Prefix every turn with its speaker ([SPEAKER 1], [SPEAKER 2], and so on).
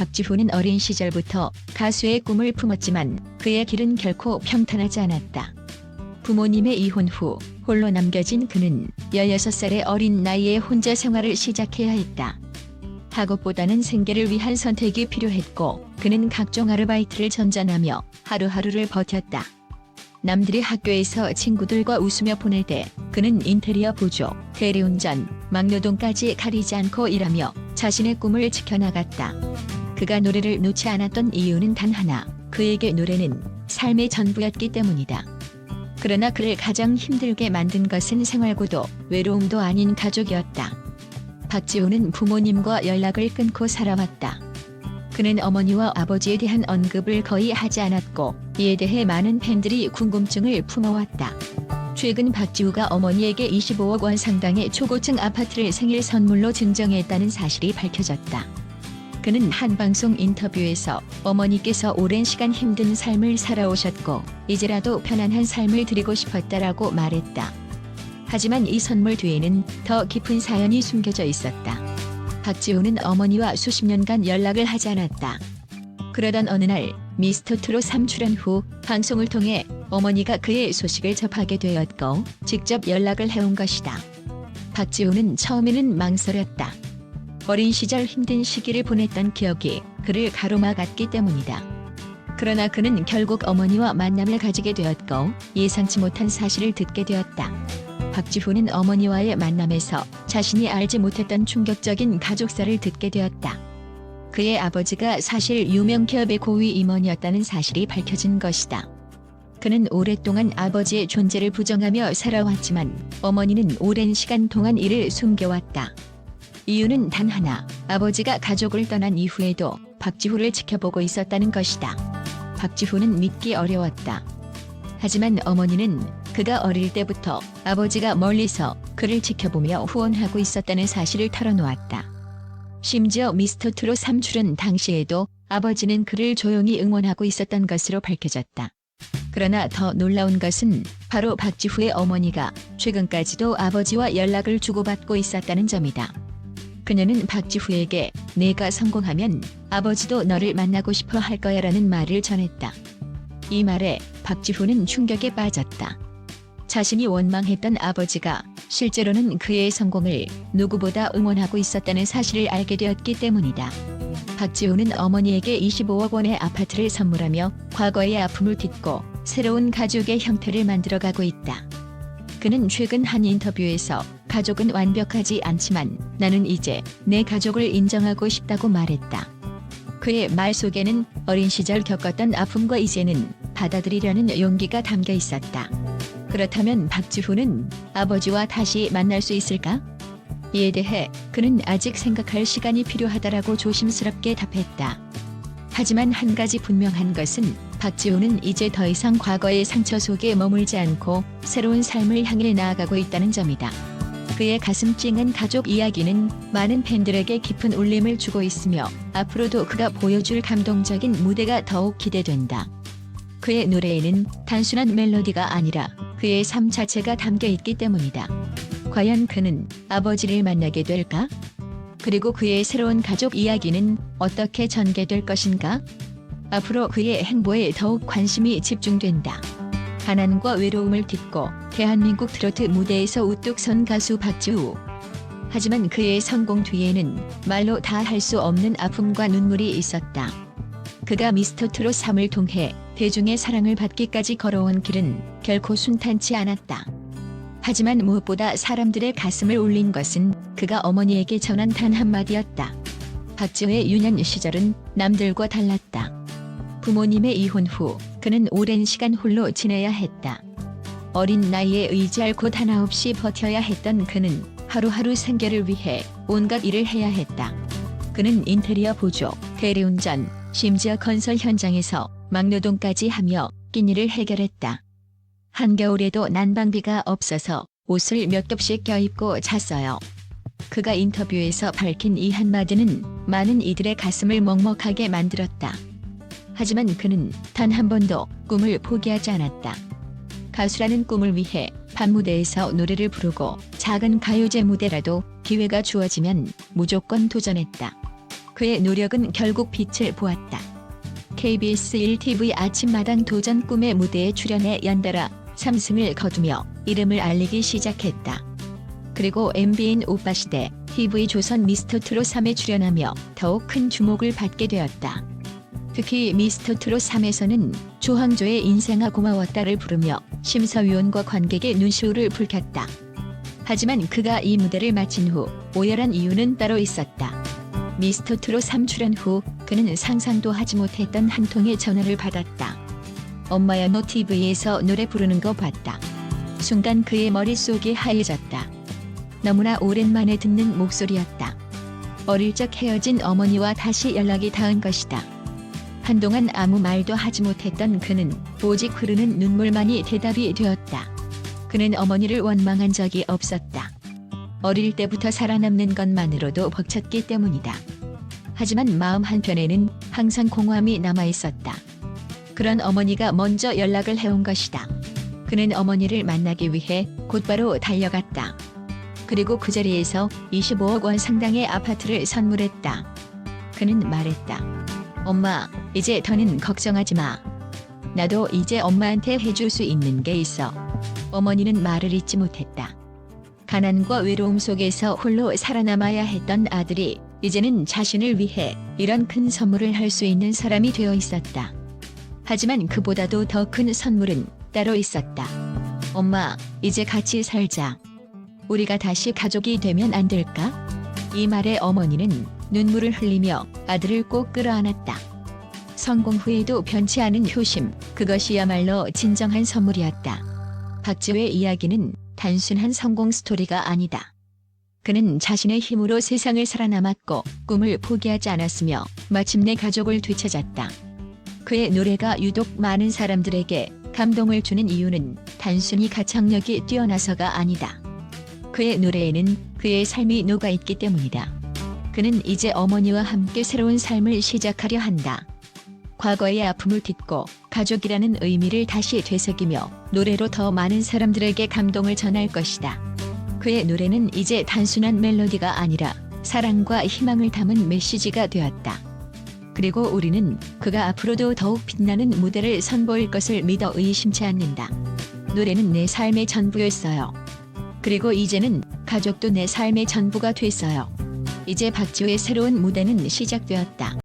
[SPEAKER 1] 박지훈은 어린 시절부터 가수의 꿈을 품었지만 그의 길은 결코 평탄하지 않았다. 부모님의 이혼 후 홀로 남겨진 그는 16살의 어린 나이에 혼자 생활을 시작해야 했다. 학업보다는 생계를 위한 선택이 필요했고 그는 각종 아르바이트를 전전하며 하루하루를 버텼다. 남들이 학교에서 친구들과 웃으며 보낼 때 그는 인테리어 보조, 대리운전, 막노동까지 가리지 않고 일하며 자신의 꿈을 지켜나갔다. 그가 노래를 놓지 않았던 이유는 단 하나, 그에게 노래는 삶의 전부였기 때문이다. 그러나 그를 가장 힘들게 만든 것은 생활고도 외로움도 아닌 가족이었다. 박지호는 부모님과 연락을 끊고 살아왔다. 그는 어머니와 아버지에 대한 언급을 거의 하지 않았고 이에 대해 많은 팬들이 궁금증을 품어왔다. 최근 박지우가 어머니에게 25억 원 상당의 초고층 아파트를 생일 선물로 증정했다는 사실이 밝혀졌다. 그는 한 방송 인터뷰에서 어머니께서 오랜 시간 힘든 삶을 살아오셨고 이제라도 편안한 삶을 드리고 싶었다라고 말했다. 하지만 이 선물 뒤에는 더 깊은 사연이 숨겨져 있었다. 박지우는 어머니와 수십 년간 연락을 하지 않았다. 그러던 어느 날 미스터 트롯 3 출연 후 방송을 통해 어머니가 그의 소식을 접하게 되었고 직접 연락을 해온 것이다. 박지우는 처음에는 망설였다. 어린 시절 힘든 시기를 보냈던 기억이 그를 가로막았기 때문이다. 그러나 그는 결국 어머니와 만남을 가지게 되었고 예상치 못한 사실을 듣게 되었다. 박지훈은 어머니와의 만남에서 자신이 알지 못했던 충격적인 가족사를 듣게 되었다. 그의 아버지가 사실 유명 기업의 고위 임원이었다는 사실이 밝혀진 것이다. 그는 오랫동안 아버지의 존재를 부정하며 살아왔지만 어머니는 오랜 시간 동안 이를 숨겨왔다. 이유는 단 하나, 아버지가 가족을 떠난 이후에도 박지후를 지켜보고 있었다는 것이다. 박지후는 믿기 어려웠다. 하지만 어머니는 그가 어릴 때부터 아버지가 멀리서 그를 지켜보며 후원하고 있었다는 사실을 털어놓았다. 심지어 미스터 트롯 3출연 당시에도 아버지는 그를 조용히 응원하고 있었던 것으로 밝혀졌다. 그러나 더 놀라운 것은 바로 박지후의 어머니가 최근까지도 아버지와 연락을 주고받고 있었다는 점이다. 그녀는 박지후에게 내가 성공하면 아버지도 너를 만나고 싶어 할 거야 라는 말을 전했다. 이 말에 박지후는 충격에 빠졌다. 자신이 원망했던 아버지가 실제로는 그의 성공을 누구보다 응원하고 있었다는 사실을 알게 되었기 때문이다. 박지호는 어머니에게 25억 원의 아파트를 선물하며 과거의 아픔을 딛고 새로운 가족의 형태를 만들어가고 있다. 그는 최근 한 인터뷰에서 가족은 완벽하지 않지만 나는 이제 내 가족을 인정하고 싶다고 말했다. 그의 말 속에는 어린 시절 겪었던 아픔과 이제는 받아들이려는 용기가 담겨 있었다. 그렇다면 박지후는 아버지와 다시 만날 수 있을까? 이에 대해 그는 아직 생각할 시간이 필요하다라고 조심스럽게 답했다. 하지만 한 가지 분명한 것은 박지호는 이제 더 이상 과거의 상처 속에 머물지 않고 새로운 삶을 향해 나아가고 있다는 점이다. 그의 가슴 찡한 가족 이야기는 많은 팬들에게 깊은 울림을 주고 있으며 앞으로도 그가 보여줄 감동적인 무대가 더욱 기대된다. 그의 노래에는 단순한 멜로디가 아니라 그의 삶 자체가 담겨 있기 때문이다. 과연 그는 아버지를 만나게 될까? 그리고 그의 새로운 가족 이야기는 어떻게 전개될 것인가? 앞으로 그의 행보에 더욱 관심이 집중된다. 가난과 외로움을 딛고 대한민국 트로트 무대에서 우뚝 선 가수 박지우. 하지만 그의 성공 뒤에는 말로 다 할 수 없는 아픔과 눈물이 있었다. 그가 미스터 트롯 3을 통해 대중의 사랑을 받기까지 걸어온 길은 결코 순탄치 않았다. 하지만 무엇보다 사람들의 가슴을 울린 것은 그가 어머니에게 전한 단 한마디였다. 박지호의 유년 시절은 남들과 달랐다. 부모님의 이혼 후 그는 오랜 시간 홀로 지내야 했다. 어린 나이에 의지할 곳 하나 없이 버텨야 했던 그는 하루하루 생계를 위해 온갖 일을 해야 했다. 그는 인테리어 보조, 대리운전, 심지어 건설 현장에서 막노동까지 하며 끼니를 해결했다. 한겨울에도 난방비가 없어서 옷을 몇 겹씩 껴입고 잤어요. 그가 인터뷰에서 밝힌 이 한마디는 많은 이들의 가슴을 먹먹하게 만들었다. 하지만 그는 단 한 번도 꿈을 포기하지 않았다. 가수라는 꿈을 위해 밤무대에서 노래를 부르고 작은 가요제 무대라도 기회가 주어지면 무조건 도전했다. 그의 노력은 결국 빛을 보았다. KBS 1TV 아침마당 도전 꿈의 무대에 출연해 연달아 3승을 거두며 이름을 알리기 시작했다. 그리고 MBN 오빠 시대 TV 조선 미스터 트롯 3에 출연하며 더욱 큰 주목을 받게 되었다. 특히 미스터 트롯 3에서는 조항조의 인생아 고마웠다를 부르며 심사위원과 관객의 눈시울을 불켰다. 하지만 그가 이 무대를 마친 후 오열한 이유는 따로 있었다. 미스터 트롯 3 출연 후 그는 상상도 하지 못했던 한 통의 전화를 받았다. 엄마야 너 TV에서 노래 부르는 거 봤다. 순간 그의 머릿속이 하얘졌다. 너무나 오랜만에 듣는 목소리였다. 어릴 적 헤어진 어머니와 다시 연락이 닿은 것이다. 한동안 아무 말도 하지 못했던 그는 오직 흐르는 눈물만이 대답이 되었다. 그는 어머니를 원망한 적이 없었다. 어릴 때부터 살아남는 것만으로도 벅찼기 때문이다. 하지만 마음 한편에는 항상 공허함이 남아 있었다. 그런 어머니가 먼저 연락을 해온 것이다. 그는 어머니를 만나기 위해 곧바로 달려갔다. 그리고 그 자리에서 25억 원 상당의 아파트를 선물했다. 그는 말했다. 엄마, 이제 더는 걱정하지 마. 나도 이제 엄마한테 해줄 수 있는 게 있어. 어머니는 말을 잇지 못했다. 가난과 외로움 속에서 홀로 살아남아야 했던 아들이 이제는 자신을 위해 이런 큰 선물을 할 수 있는 사람이 되어 있었다. 하지만 그보다도 더 큰 선물은 따로 있었다. 엄마, 이제 같이 살자. 우리가 다시 가족이 되면 안 될까? 이 말에 어머니는 눈물을 흘리며 아들을 꼭 끌어안았다. 성공 후에도 변치 않은 효심, 그것이야말로 진정한 선물이었다. 박지우의 이야기는 단순한 성공 스토리가 아니다. 그는 자신의 힘으로 세상을 살아남았고 꿈을 포기하지 않았으며 마침내 가족을 되찾았다. 그의 노래가 유독 많은 사람들에게 감동을 주는 이유는 단순히 가창력이 뛰어나서가 아니다. 그의 노래에는 그의 삶이 녹아 있기 때문이다. 그는 이제 어머니와 함께 새로운 삶을 시작하려 한다. 과거의 아픔을 딛고 가족이라는 의미를 다시 되새기며 노래로 더 많은 사람들에게 감동을 전할 것이다. 그의 노래는 이제 단순한 멜로디가 아니라 사랑과 희망을 담은 메시지가 되었다. 그리고 우리는 그가 앞으로도 더욱 빛나는 무대를 선보일 것을 믿어 의심치 않는다. 노래는 내 삶의 전부였어요. 그리고 이제는 가족도 내 삶의 전부가 됐어요. 이제 박지우의 새로운 무대는 시작되었다.